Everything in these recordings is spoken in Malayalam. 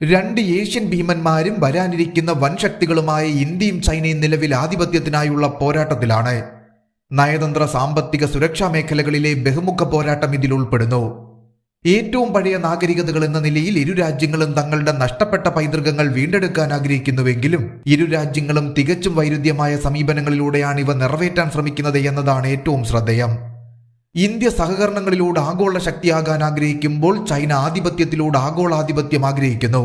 രണ്ട് ഏഷ്യൻ ഭീമന്മാരും വരാനിരിക്കുന്ന വൻശക്തികളുമായ ഇന്ത്യയും ചൈനയും നിലവിൽ ആധിപത്യത്തിനായുള്ള പോരാട്ടത്തിലാണ്. നയതന്ത്ര സാമ്പത്തിക സുരക്ഷാ മേഖലകളിലെ ബഹുമുഖ പോരാട്ടം ഇതിൽ ഉൾപ്പെടുന്നു. ഏറ്റവും പഴയ നാഗരികതകൾ എന്ന നിലയിൽ ഇരു രാജ്യങ്ങളും തങ്ങളുടെ നഷ്ടപ്പെട്ട പൈതൃകങ്ങൾ വീണ്ടെടുക്കാൻ ആഗ്രഹിക്കുന്നുവെങ്കിലും ഇരു രാജ്യങ്ങളും തികച്ചും വൈരുദ്ധ്യമായ സമീപനങ്ങളിലൂടെയാണ് ഇവ നിറവേറ്റാൻ ശ്രമിക്കുന്നത് എന്നതാണ് ഏറ്റവും ശ്രദ്ധേയം. ഇന്ത്യ സഹകരണങ്ങളിലൂടെ ആഗോള ശക്തിയാകാൻ ആഗ്രഹിക്കുമ്പോൾ ചൈന ആധിപത്യത്തിലൂടെ ആഗോളാധിപത്യം ആഗ്രഹിക്കുന്നു.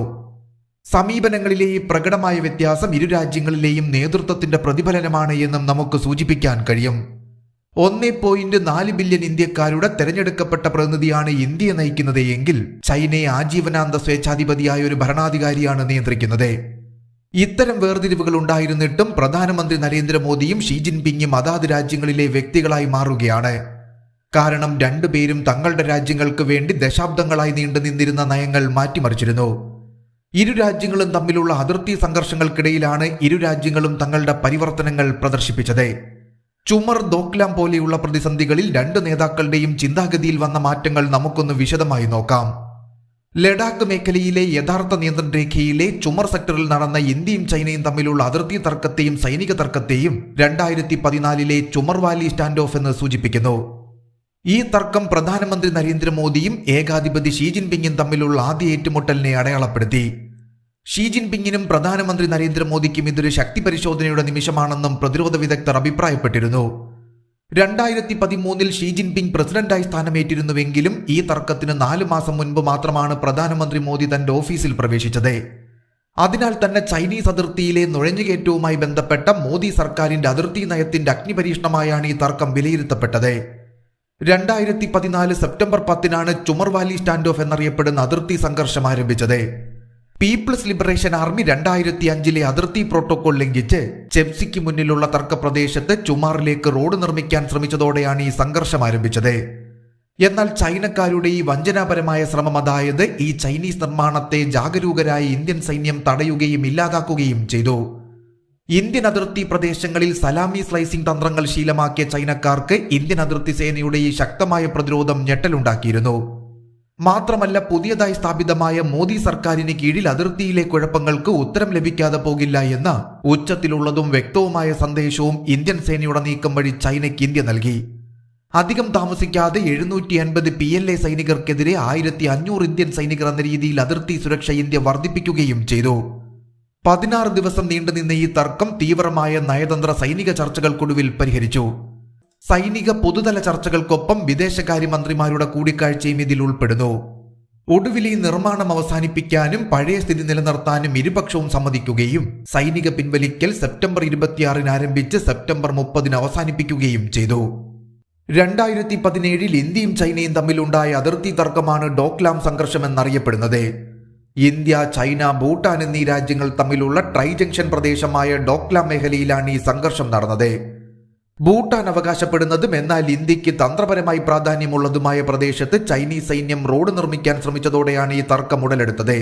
സമീപനങ്ങളിലെ ഈ പ്രകടമായ വ്യത്യാസം ഇരു രാജ്യങ്ങളിലെയും നേതൃത്വത്തിന്റെ പ്രതിഫലനമാണ് എന്നും നമുക്ക് സൂചിപ്പിക്കാൻ കഴിയും. ഒന്നേ പോയിന്റ് നാല് ബില്യൺ ഇന്ത്യക്കാരുടെ തെരഞ്ഞെടുക്കപ്പെട്ട പ്രതിനിധിയാണ് ഇന്ത്യയെ നയിക്കുന്നത് എങ്കിൽ ചൈനയെ ആജീവനാന്ത സ്വേച്ഛാധിപതിയായ ഒരു ഭരണാധികാരിയാണ് നിയന്ത്രിക്കുന്നത്. ഇത്തരം വേർതിരിവുകൾ ഉണ്ടായിരുന്നിട്ടും പ്രധാനമന്ത്രി നരേന്ദ്രമോദിയും ഷീ ജിൻപിങ്ങും അതാത് രാജ്യങ്ങളിലെ വ്യക്തികളായി മാറുകയാണ്. കാരണം രണ്ടുപേരും തങ്ങളുടെ രാജ്യങ്ങൾക്ക് വേണ്ടി ദശാബ്ദങ്ങളായി നീണ്ടു നിന്നിരുന്ന നയങ്ങൾ മാറ്റിമറിച്ചിരുന്നു. ഇരു രാജ്യങ്ങളും തമ്മിലുള്ള അതിർത്തി സംഘർഷങ്ങൾക്കിടയിലാണ് ഇരു രാജ്യങ്ങളും തങ്ങളുടെ പരിവർത്തനങ്ങൾ പ്രദർശിപ്പിച്ചത്. ചുമർ ദോക്ലാം പോലെയുള്ള പ്രതിസന്ധികളിൽ രണ്ട് നേതാക്കളുടെയും ചിന്താഗതിയിൽ വന്ന മാറ്റങ്ങൾ നമുക്കൊന്ന് വിശദമായി നോക്കാം. ലഡാക്ക് മേഖലയിലെ യഥാർത്ഥ നിയന്ത്രണ രേഖയിലെ ചുമർ സെക്ടറിൽ നടന്ന ഇന്ത്യയും ചൈനയും തമ്മിലുള്ള അതിർത്തി തർക്കത്തെയും സൈനിക തർക്കത്തെയും രണ്ടായിരത്തി പതിനാലിലെ ചുമർ വാലി സ്റ്റാൻഡ് ഓഫ് എന്ന് സൂചിപ്പിക്കുന്നു. ഈ തർക്കം പ്രധാനമന്ത്രി നരേന്ദ്രമോദിയും ഏകാധിപതി ഷീ ജിൻപിങ്ങും തമ്മിലുള്ള ആദ്യ ഏറ്റുമുട്ടലിനെ അടയാളപ്പെടുത്തി. ഷീ ജിൻപിങ്ങിനും പ്രധാനമന്ത്രി നരേന്ദ്രമോദിക്കും ഇതൊരു ശക്തി പരിശോധനയുടെ നിമിഷമാണെന്നും പ്രതിരോധ വിദഗ്ധർ അഭിപ്രായപ്പെട്ടിരുന്നു. രണ്ടായിരത്തി പതിമൂന്നിൽ ഷീ ജിൻപിങ് പ്രസിഡന്റായി സ്ഥാനമേറ്റിരുന്നുവെങ്കിലും ഈ തർക്കത്തിന് നാലു മാസം മുൻപ് മാത്രമാണ് പ്രധാനമന്ത്രി മോദി തന്റെ ഓഫീസിൽ പ്രവേശിച്ചത്. അതിനാൽ തന്നെ ചൈനീസ് അതിർത്തിയിലെ നുഴഞ്ഞുകയറ്റവുമായി ബന്ധപ്പെട്ട മോദി സർക്കാരിന്റെ അതിർത്തി നയത്തിന്റെ അഗ്നിപരീക്ഷണമായാണ് ഈ തർക്കം വിലയിരുത്തപ്പെട്ടത്. രണ്ടായിരത്തി പതിനാല് സെപ്റ്റംബർ പത്തിനാണ് ചുമർവാലി സ്റ്റാൻഡ് ഓഫ് എന്നറിയപ്പെടുന്ന അതിർത്തി സംഘർഷം ആരംഭിച്ചത്. പീപ്പിൾസ് ലിബറേഷൻ ആർമി രണ്ടായിരത്തി അഞ്ചിലെ അതിർത്തി പ്രോട്ടോകോൾ ലംഘിച്ച് ചെപ്സിക്ക് മുന്നിലുള്ള തർക്ക പ്രദേശത്ത് ചുമാറിലേക്ക് റോഡ് നിർമ്മിക്കാൻ ശ്രമിച്ചതോടെയാണ് ഈ സംഘർഷം ആരംഭിച്ചത്. എന്നാൽ ചൈനക്കാരുടെ ഈ വഞ്ചനാപരമായ ശ്രമം അതായത് ഈ ചൈനീസ് നിർമ്മാണത്തെ ജാഗരൂകരായ ഇന്ത്യൻ സൈന്യം തടയുകയും ഇല്ലാതാക്കുകയും ചെയ്തു. ഇന്ത്യൻ അതിർത്തി പ്രദേശങ്ങളിൽ സലാമി സ്ലൈസിംഗ് തന്ത്രങ്ങൾ ശീലമാക്കിയ ചൈനക്കാർക്ക് ഇന്ത്യൻ അതിർത്തി സേനയുടെ ഈ ശക്തമായ പ്രതിരോധം ഞെട്ടലുണ്ടാക്കിയിരുന്നു. മാത്രമല്ല പുതിയതായി സ്ഥാപിതമായ മോദി സർക്കാരിന് കീഴിൽ അതിർത്തിയിലെ കുഴപ്പങ്ങൾക്ക് ഉത്തരം ലഭിക്കാതെ പോകില്ല എന്ന ഉച്ചത്തിലുള്ളതും വ്യക്തവുമായ സന്ദേശവും ഇന്ത്യൻ സേനയുടെ നീക്കം വഴി ചൈനയ്ക്ക് ഇന്ത്യ നൽകി. അധികം താമസിക്കാതെ എഴുന്നൂറ്റി അൻപത് പി എൽ എ സൈനികർക്കെതിരെ ആയിരത്തി അഞ്ഞൂറ് ഇന്ത്യൻ സൈനികർ എന്ന രീതിയിൽ അതിർത്തി സുരക്ഷ ഇന്ത്യ വർദ്ധിപ്പിക്കുകയും ചെയ്തു. പതിനാറ് ദിവസം നീണ്ടുനിന്ന ഈ തർക്കം തീവ്രമായ നയതന്ത്ര സൈനിക ചർച്ചകൾക്കൊടുവിൽ പരിഹരിച്ചു. സൈനിക പൊതുതല ചർച്ചകൾക്കൊപ്പം വിദേശകാര്യമന്ത്രിമാരുടെ കൂടിക്കാഴ്ചയും ഇതിൽ ഉൾപ്പെടുന്നു. ഒടുവിൽ ഈ നിർമ്മാണം അവസാനിപ്പിക്കാനും പഴയ സ്ഥിതി നിലനിർത്താനും ഇരുപക്ഷവും സമ്മതിക്കുകയും സൈനിക പിൻവലിക്കൽ സെപ്റ്റംബർ ഇരുപത്തിയാറിന് ആരംഭിച്ച് സെപ്റ്റംബർ മുപ്പതിന് അവസാനിപ്പിക്കുകയും ചെയ്തു. രണ്ടായിരത്തി പതിനേഴിൽ ഇന്ത്യയും ചൈനയും തമ്മിലുണ്ടായ അതിർത്തി തർക്കമാണ് ഡോക്ലാം സംഘർഷം എന്നറിയപ്പെടുന്നത് ഇന്ത്യ ചൈന ഭൂട്ടാൻ എന്നീ രാജ്യങ്ങൾ തമ്മിലുള്ള ട്രൈ ജംഗ്ഷൻ പ്രദേശമായ ഡോക്ലാം മേഖലയിലാണ് ഈ സംഘർഷം നടന്നത്. ഭൂട്ടാൻ അവകാശപ്പെടുന്നതും എന്നാൽ ഇന്ത്യയ്ക്ക് തന്ത്രപരമായി പ്രാധാന്യമുള്ളതുമായ പ്രദേശത്ത് ചൈനീസ് സൈന്യം റോഡ് നിർമ്മിക്കാൻ ശ്രമിച്ചതോടെയാണ് ഈ തർക്കം ഉടലെടുത്തത്.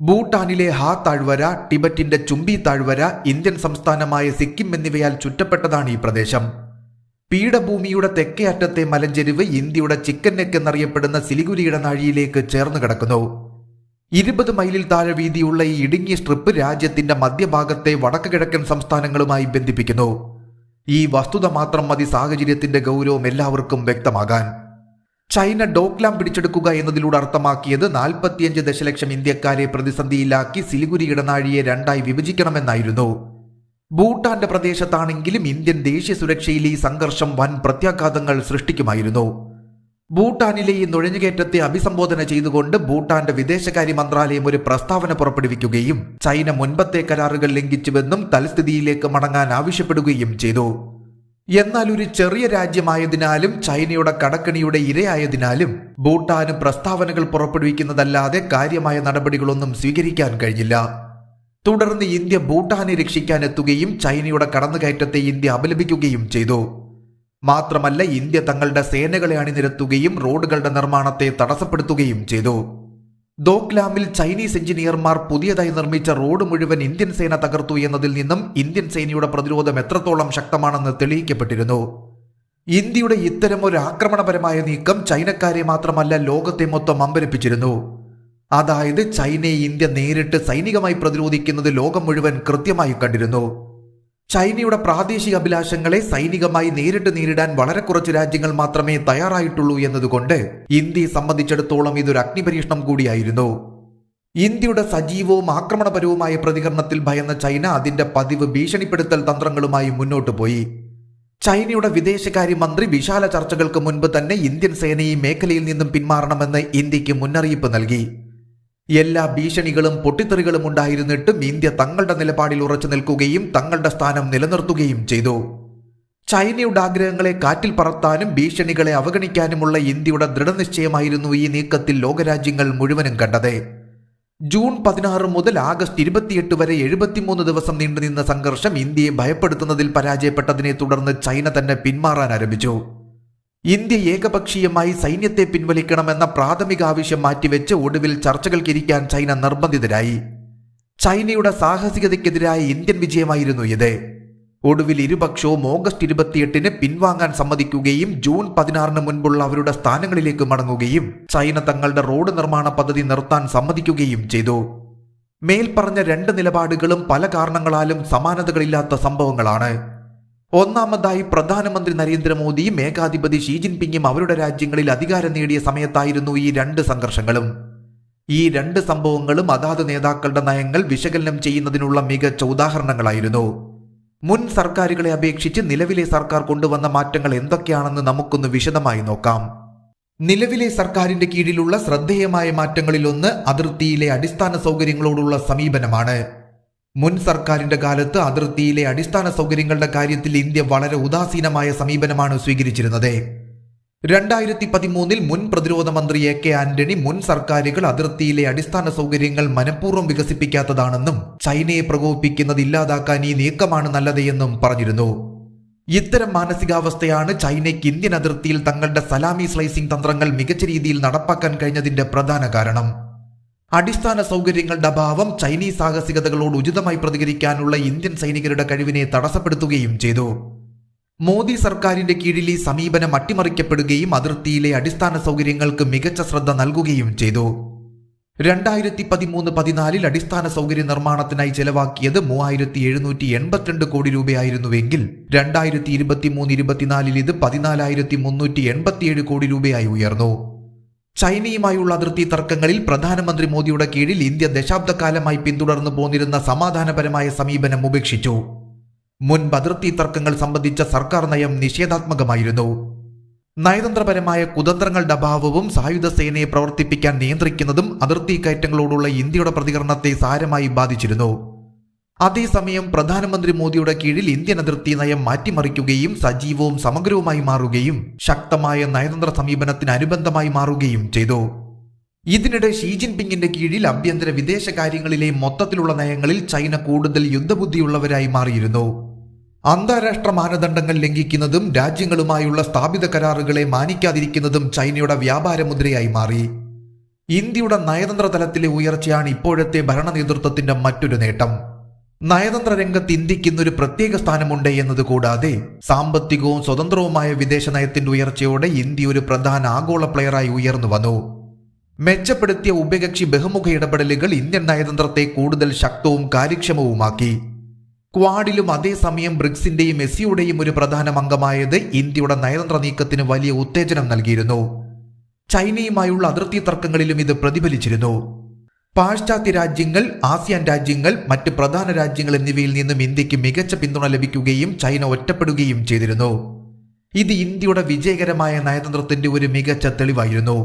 ഭൂട്ടാനിലെ ഹാ താഴ്വര ടിബറ്റിന്റെ ചുംബി താഴ്വര ഇന്ത്യൻ സംസ്ഥാനമായ സിക്കിം എന്നിവയാൽ ചുറ്റപ്പെട്ടതാണ് ഈ പ്രദേശം. പീഠഭൂമിയുടെ തെക്കേ അറ്റത്തെ മലഞ്ചെരിവ് ഇന്ത്യയുടെ ചിക്കൻ നെക്ക് എന്നറിയപ്പെടുന്ന സിലിഗുരിയുടെ നാഴിയിലേക്ക് ചേർന്ന് കിടക്കുന്നു. ഇരുപത് മൈലിൽ താഴെ വീതിയുള്ള ഈ ഇടുങ്ങിയ സ്ട്രിപ്പ് രാജ്യത്തിന്റെ മധ്യഭാഗത്തെ വടക്ക് കിഴക്കൻ സംസ്ഥാനങ്ങളുമായി ബന്ധിപ്പിക്കുന്നു. ഈ വസ്തുത മാത്രം മതി സാഹചര്യത്തിന്റെ ഗൗരവം എല്ലാവർക്കും വ്യക്തമാകാൻ. ചൈന ഡോക്ലാം പിടിച്ചെടുക്കുക എന്നതിലൂടെ അർത്ഥമാക്കിയത് നാൽപ്പത്തിയഞ്ച് ദശലക്ഷം ഇന്ത്യക്കാരെ പ്രതിസന്ധിയിലാക്കി സിലിഗുരി ഇടനാഴിയെ രണ്ടായി വിഭജിക്കണമെന്നായിരുന്നു. ഭൂട്ടാന്റെ പ്രദേശത്താണെങ്കിലും ഇന്ത്യൻ ദേശീയ സുരക്ഷയിൽ ഈ സംഘർഷം വൻ പ്രത്യാഘാതങ്ങൾ സൃഷ്ടിക്കുമായിരുന്നു. ഭൂട്ടാനിലെ ഈ നുഴഞ്ഞുകയറ്റത്തെ അഭിസംബോധന ചെയ്തുകൊണ്ട് ഭൂട്ടാന്റെ വിദേശകാര്യ മന്ത്രാലയം ഒരു പ്രസ്താവന പുറപ്പെടുവിക്കുകയും ചൈന മുൻപത്തെ കരാറുകൾ ലംഘിച്ചുവെന്നും തൽസ്ഥിതിയിലേക്ക് മടങ്ങാൻ ആവശ്യപ്പെടുകയും ചെയ്തു. എന്നാൽ ഒരു ചെറിയ രാജ്യമായതിനാലും ചൈനയുടെ കടക്കണിയുടെ ഇരയായതിനാലും ഭൂട്ടാന് പ്രസ്താവനകൾ പുറപ്പെടുവിക്കുന്നതല്ലാതെ കാര്യമായ നടപടികളൊന്നും സ്വീകരിക്കാൻ കഴിഞ്ഞില്ല. തുടർന്ന് ഇന്ത്യ ഭൂട്ടാനെ രക്ഷിക്കാൻ എത്തുകയും ചൈനയുടെ കടന്നുകയറ്റത്തെ ഇന്ത്യ അപലപിക്കുകയും ചെയ്തു. മാത്രമല്ല ഇന്ത്യ തങ്ങളുടെ സേനകളെ അണിനിരത്തുകയും റോഡുകളുടെ നിർമ്മാണത്തെ തടസ്സപ്പെടുത്തുകയും ചെയ്തു. ദോക്ലാമിൽ ചൈനീസ് എഞ്ചിനീയർമാർ പുതിയതായി നിർമ്മിച്ച റോഡ് മുഴുവൻ ഇന്ത്യൻ സേന തകർത്തു എന്നതിൽ നിന്നും ഇന്ത്യൻ സേനയുടെ പ്രതിരോധം എത്രത്തോളം ശക്തമാണെന്ന് തെളിയിക്കപ്പെട്ടിരുന്നു. ഇന്ത്യയുടെ ഇത്തരം ഒരു ആക്രമണപരമായ നീക്കം ചൈനക്കാരെ മാത്രമല്ല ലോകത്തെ മൊത്തം അമ്പരപ്പിച്ചിരുന്നു. അതായത് ചൈനയെ ഇന്ത്യ നേരിട്ട് സൈനികമായി പ്രതിരോധിക്കുന്നത് ലോകം മുഴുവൻ കൃത്യമായി കണ്ടിരുന്നു. ചൈനയുടെ പ്രാദേശിക അഭിലാഷങ്ങളെ സൈനികമായി നേരിട്ട് നേരിടാൻ വളരെ കുറച്ച് രാജ്യങ്ങൾ മാത്രമേ തയ്യാറായിട്ടുള്ളൂ എന്നതുകൊണ്ട് ഇന്ത്യയെ സംബന്ധിച്ചിടത്തോളം ഇതൊരു അഗ്നിപരീക്ഷണം കൂടിയായിരുന്നു. ഇന്ത്യയുടെ സജീവവും ആക്രമണപരവുമായ പ്രതികരണത്തിൽ ഭയന്ന ചൈന അതിന്റെ പതിവ് ഭീഷണിപ്പെടുത്തൽ തന്ത്രങ്ങളുമായി മുന്നോട്ടു പോയി. ചൈനയുടെ വിദേശകാര്യമന്ത്രി വിശാല ചർച്ചകൾക്ക് മുൻപ് തന്നെ ഇന്ത്യൻ സേനയെ മേഖലയിൽ നിന്നും പിന്മാറണമെന്ന് ഇന്ത്യയ്ക്ക് മുന്നറിയിപ്പ് നൽകി. എല്ലാ ഭീഷണികളും പൊട്ടിത്തെറികളും ഉണ്ടായിരുന്നിട്ടും ഇന്ത്യ തങ്ങളുടെ നിലപാടിൽ ഉറച്ചു നിൽക്കുകയും തങ്ങളുടെ സ്ഥാനം നിലനിർത്തുകയും ചെയ്തു. ചൈനയുടെ ആഗ്രഹങ്ങളെ കാറ്റിൽ പറത്താനും ഭീഷണികളെ അവഗണിക്കാനുമുള്ള ഇന്ത്യയുടെ ദൃഢനിശ്ചയമായിരുന്നു ഈ നീക്കത്തിൽ ലോകരാജ്യങ്ങൾ മുഴുവനും കണ്ടത്. ജൂൺ പതിനാറ് മുതൽ ആഗസ്റ്റ് ഇരുപത്തിയെട്ട് വരെ എഴുപത്തിമൂന്ന് ദിവസം നീണ്ടുനിന്ന സംഘർഷം ഇന്ത്യയെ ഭയപ്പെടുത്തുന്നതിൽ പരാജയപ്പെട്ടതിനെ തുടർന്ന് ചൈന തന്നെ പിന്മാറാൻ ആരംഭിച്ചു. ഇന്ത്യ ഏകപക്ഷീയമായി സൈന്യത്തെ പിൻവലിക്കണമെന്ന പ്രാഥമിക ആവശ്യം മാറ്റിവെച്ച് ഒടുവിൽ ചർച്ചകൾക്കിരിക്കാൻ ചൈന നിർബന്ധിതരായി. ചൈനയുടെ സാഹസികതയ്ക്കെതിരായ ഇന്ത്യൻ വിജയമായിരുന്നു ഇത്. ഒടുവിൽ ഇരുപക്ഷവും ഓഗസ്റ്റ് ഇരുപത്തിയെട്ടിന് പിൻവാങ്ങാൻ സമ്മതിക്കുകയും ജൂൺ പതിനാറിന് മുൻപുള്ള അവരുടെ സ്ഥാനങ്ങളിലേക്ക് മടങ്ങുകയും ചൈന തങ്ങളുടെ റോഡ് നിർമ്മാണ പദ്ധതി നിർത്താൻ സമ്മതിക്കുകയും ചെയ്തു. മേൽപ്പറഞ്ഞ രണ്ട് നിലപാടുകളും പല കാരണങ്ങളാലും സമാനതകളില്ലാത്ത സംഭവങ്ങളാണ്. ഒന്നാമതായി പ്രധാനമന്ത്രി നരേന്ദ്രമോദിയും ഏകാധിപതി ഷീ ജിൻപിങ്ങും അവരുടെ രാജ്യങ്ങളിൽ അധികാരം നേടിയ സമയത്തായിരുന്നു ഈ രണ്ട് സംഘർഷങ്ങളും. ഈ രണ്ട് സംഭവങ്ങളും അതാത് നേതാക്കളുടെ നയങ്ങൾ വിശകലനം ചെയ്യുന്നതിനുള്ള മികച്ച ഉദാഹരണങ്ങളായിരുന്നു. മുൻ സർക്കാരുകളെ അപേക്ഷിച്ച് നിലവിലെ സർക്കാർ കൊണ്ടുവന്ന മാറ്റങ്ങൾ എന്തൊക്കെയാണെന്ന് നമുക്കൊന്ന് വിശദമായി നോക്കാം. നിലവിലെ സർക്കാരിന്റെ കീഴിലുള്ള ശ്രദ്ധേയമായ മാറ്റങ്ങളിലൊന്ന് അതിർത്തിയിലെ അടിസ്ഥാന സൗകര്യങ്ങളോടുള്ള സമീപനമാണ്. മുൻ സർക്കാരിന്റെ കാലത്ത് അതിർത്തിയിലെ അടിസ്ഥാന സൗകര്യങ്ങളുടെ കാര്യത്തിൽ ഇന്ത്യ വളരെ ഉദാസീനമായ സമീപനമാണ് സ്വീകരിച്ചിരുന്നത്. രണ്ടായിരത്തി പതിമൂന്നിൽ മുൻ പ്രതിരോധ മന്ത്രി എ കെ ആന്റണി മുൻ സർക്കാരുകൾ അതിർത്തിയിലെ അടിസ്ഥാന സൗകര്യങ്ങൾ മനഃപൂർവം വികസിപ്പിക്കാത്തതാണെന്നും ചൈനയെ പ്രകോപിപ്പിക്കുന്നത് ഇല്ലാതാക്കാൻ ഈ നീക്കമാണ് നല്ലതെന്നും പറഞ്ഞിരുന്നു. ഇത്തരം മാനസികാവസ്ഥയാണ് ചൈനയ്ക്ക് ഇന്ത്യൻ അതിർത്തിയിൽ തങ്ങളുടെ സലാമി സ്ലൈസിംഗ് തന്ത്രങ്ങൾ മികച്ച രീതിയിൽ നടപ്പാക്കാൻ കഴിഞ്ഞതിന്റെ പ്രധാന കാരണം. അടിസ്ഥാന സൗകര്യങ്ങളുടെ അഭാവം ചൈനീസ് സാഹസികതകളോട് ഉചിതമായി പ്രതികരിക്കാനുള്ള ഇന്ത്യൻ സൈനികരുടെ കഴിവിനെ തടസ്സപ്പെടുത്തുകയും ചെയ്തു. മോദി സർക്കാരിന്റെ കീഴിൽ ഈ സമീപനം അട്ടിമറിക്കപ്പെടുകയും അതിർത്തിയിലെ അടിസ്ഥാന സൗകര്യങ്ങൾക്ക് മികച്ച ശ്രദ്ധ നൽകുകയും ചെയ്തു. രണ്ടായിരത്തി പതിമൂന്ന് പതിനാലിൽ അടിസ്ഥാന സൗകര്യ നിർമ്മാണത്തിനായി ചെലവാക്കിയത് മൂവായിരത്തി എഴുന്നൂറ്റി എൺപത്തിരണ്ട് കോടി രൂപയായിരുന്നുവെങ്കിൽ രണ്ടായിരത്തി ഇരുപത്തിമൂന്ന് ഇരുപത്തിനാലിൽ ഇത് പതിനാലായിരത്തി മുന്നൂറ്റി എൺപത്തിയേഴ് കോടി രൂപയായി ഉയർന്നു. ചൈനയുമായുള്ള അതിർത്തി തർക്കങ്ങളിൽ പ്രധാനമന്ത്രി മോദിയുടെ കീഴിൽ ഇന്ത്യ ദശാബ്ദക്കാലമായി പിന്തുടർന്നു പോന്നിരുന്ന സമാധാനപരമായ സമീപനം ഉപേക്ഷിച്ചു. മുൻപ് അതിർത്തി തർക്കങ്ങൾ സംബന്ധിച്ച സർക്കാർ നയം നിഷേധാത്മകമായിരുന്നു. നയതന്ത്രപരമായ കുതന്ത്രങ്ങളുടെ അഭാവവും സായുധ സേനയെ പ്രവർത്തിപ്പിക്കാൻ നിയന്ത്രിക്കുന്നതും അതിർത്തി കയറ്റങ്ങളോടുള്ള ഇന്ത്യയുടെ പ്രതികരണത്തെ സാരമായി ബാധിച്ചിരുന്നു. അതേസമയം പ്രധാനമന്ത്രി മോദിയുടെ കീഴിൽ ഇന്ത്യൻ അതിർത്തി നയം മാറ്റിമറിക്കുകയും സജീവവും സമഗ്രവുമായി മാറുകയും ശക്തമായ നയതന്ത്ര സമീപനത്തിന് അനുബന്ധമായി മാറുകയും ചെയ്തു. ഇതിനിടെ ഷീ ജിൻപിങ്ങിന്റെ കീഴിൽ ആഭ്യന്തര വിദേശകാര്യങ്ങളിലെ മൊത്തത്തിലുള്ള നയങ്ങളിൽ ചൈന കൂടുതൽ യുദ്ധബുദ്ധിയുള്ളവരായി മാറിയിരുന്നു. അന്താരാഷ്ട്ര മാനദണ്ഡങ്ങൾ ലംഘിക്കുന്നതും രാജ്യങ്ങളുമായുള്ള സ്ഥാപിത കരാറുകളെ മാനിക്കാതിരിക്കുന്നതും ചൈനയുടെ വ്യാപാര മുദ്രയായി മാറി. ഇന്ത്യയുടെ നയതന്ത്ര തലത്തിലെ ഉയർച്ചയാണ് ഇപ്പോഴത്തെ ഭരണ നേതൃത്വത്തിന്റെ മറ്റൊരു നേട്ടം. നയതന്ത്ര രംഗത്ത് ഇന്ത്യയ്ക്ക് ഇന്നൊരു പ്രത്യേക സ്ഥാനമുണ്ട് എന്നത് കൂടാതെ സാമ്പത്തികവും സ്വതന്ത്രവുമായ വിദേശ നയത്തിന്റെ ഉയർച്ചയോടെ ഇന്ത്യ ഒരു പ്രധാന ആഗോള പ്ലെയറായി ഉയർന്നു വന്നു. മെച്ചപ്പെടുത്തിയ ഉഭയകക്ഷി ബഹുമുഖ ഇടപെടലുകൾ ഇന്ത്യൻ നയതന്ത്രത്തെ കൂടുതൽ ശക്തവും കാര്യക്ഷമവുമാക്കി. ക്വാഡിലും അതേസമയം ബ്രിക്സിന്റെയും എസിയുടെയും ഒരു പ്രധാന അംഗമായത് ഇന്ത്യയുടെ നയതന്ത്ര നീക്കത്തിന് വലിയ ഉത്തേജനം നൽകിയിരുന്നു. ചൈനയുമായുള്ള അതിർത്തി തർക്കങ്ങളിലും ഇത് പ്രതിഫലിച്ചിരുന്നു. പാശ്ചാത്യ രാജ്യങ്ങൾ ആസിയാൻ രാജ്യങ്ങൾ മറ്റ് പ്രധാന രാജ്യങ്ങൾ എന്നിവയിൽ നിന്നും ഇന്ത്യയ്ക്ക് മികച്ച പിന്തുണ ലഭിക്കുകയും ചൈന ഒറ്റപ്പെടുകയും ചെയ്തിരുന്നു. ഇത് ഇന്ത്യയുടെ വിജയകരമായ നയതന്ത്രത്തിന്റെ ഒരു മികച്ച തെളിവായിരുന്നു.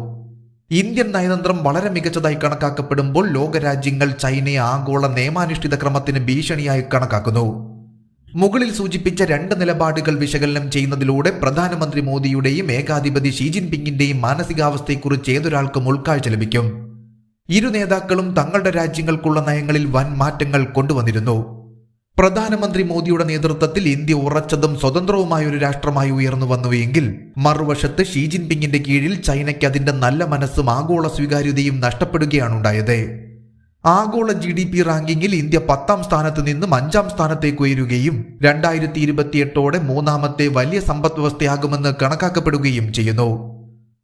ഇന്ത്യൻ നയതന്ത്രം വളരെ മികച്ചതായി കണക്കാക്കപ്പെടുമ്പോൾ ലോകരാജ്യങ്ങൾ ചൈനയെ ആഗോള നിയമാനുഷ്ഠിത ക്രമത്തിന് ഭീഷണിയായി കണക്കാക്കുന്നു. മുകളിൽ സൂചിപ്പിച്ച രണ്ട് നിലപാടുകൾ വിശകലനം ചെയ്യുന്നതിലൂടെ പ്രധാനമന്ത്രി മോദിയുടെയും ഏകാധിപതി ഷീ ജിൻപിങ്ങിന്റെയും മാനസികാവസ്ഥയെക്കുറിച്ച് ഏതൊരാൾക്കും ഉൾക്കാഴ്ച ലഭിക്കും. ഇരു നേതാക്കളും തങ്ങളുടെ രാജ്യങ്ങൾക്കുള്ള നയങ്ങളിൽ വൻ മാറ്റങ്ങൾ കൊണ്ടുവന്നിരുന്നു. പ്രധാനമന്ത്രി മോദിയുടെ നേതൃത്വത്തിൽ ഇന്ത്യ ഉറച്ചതും സ്വതന്ത്രവുമായ ഒരു രാഷ്ട്രമായി ഉയർന്നു വന്നുവെങ്കിൽ മറുവശത്ത് ഷീ ജിൻപിങ്ങിന്റെ കീഴിൽ ചൈനയ്ക്ക് അതിന്റെ നല്ല മനസ്സും ആഗോള സ്വീകാര്യതയും നഷ്ടപ്പെടുകയാണ് ഉണ്ടായത്. ആഗോള ജി ഡി പി റാങ്കിങ്ങിൽ ഇന്ത്യ പത്താം സ്ഥാനത്ത് നിന്നും അഞ്ചാം സ്ഥാനത്തേക്ക് ഉയരുകയും രണ്ടായിരത്തി ഇരുപത്തിയെട്ടോടെ മൂന്നാമത്തെ വലിയ സമ്പദ് വ്യവസ്ഥയാകുമെന്ന് കണക്കാക്കപ്പെടുകയും ചെയ്യുന്നു.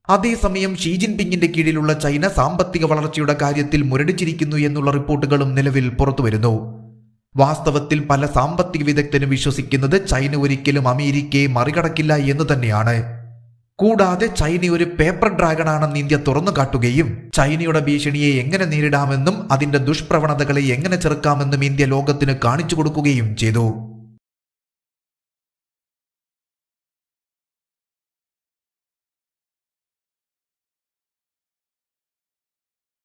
അതേസമയം ഷീ ജിൻപിങ്ങിന്റെ കീഴിലുള്ള ചൈന സാമ്പത്തിക വളർച്ചയുടെ കാര്യത്തിൽ മുരടിച്ചിരിക്കുന്നു എന്നുള്ള റിപ്പോർട്ടുകളും നിലവിൽ പുറത്തുവരുന്നു. വാസ്തവത്തിൽ പല സാമ്പത്തിക വിദഗ്ധരും വിശ്വസിക്കുന്നത് ചൈന ഒരിക്കലും അമേരിക്കയെ മറികടക്കില്ല എന്ന് തന്നെയാണ്. കൂടാതെ ചൈന ഒരു പേപ്പർ ഡ്രാഗൺ ആണെന്ന് ഇന്ത്യ തുറന്നു കാട്ടുകയും ചൈനയുടെ ഭീഷണിയെ എങ്ങനെ നേരിടാമെന്നും അതിന്റെ ദുഷ്പ്രവണതകളെ എങ്ങനെ ചെറുക്കാമെന്നും ഇന്ത്യ ലോകത്തിന് കാണിച്ചു കൊടുക്കുകയും ചെയ്തു.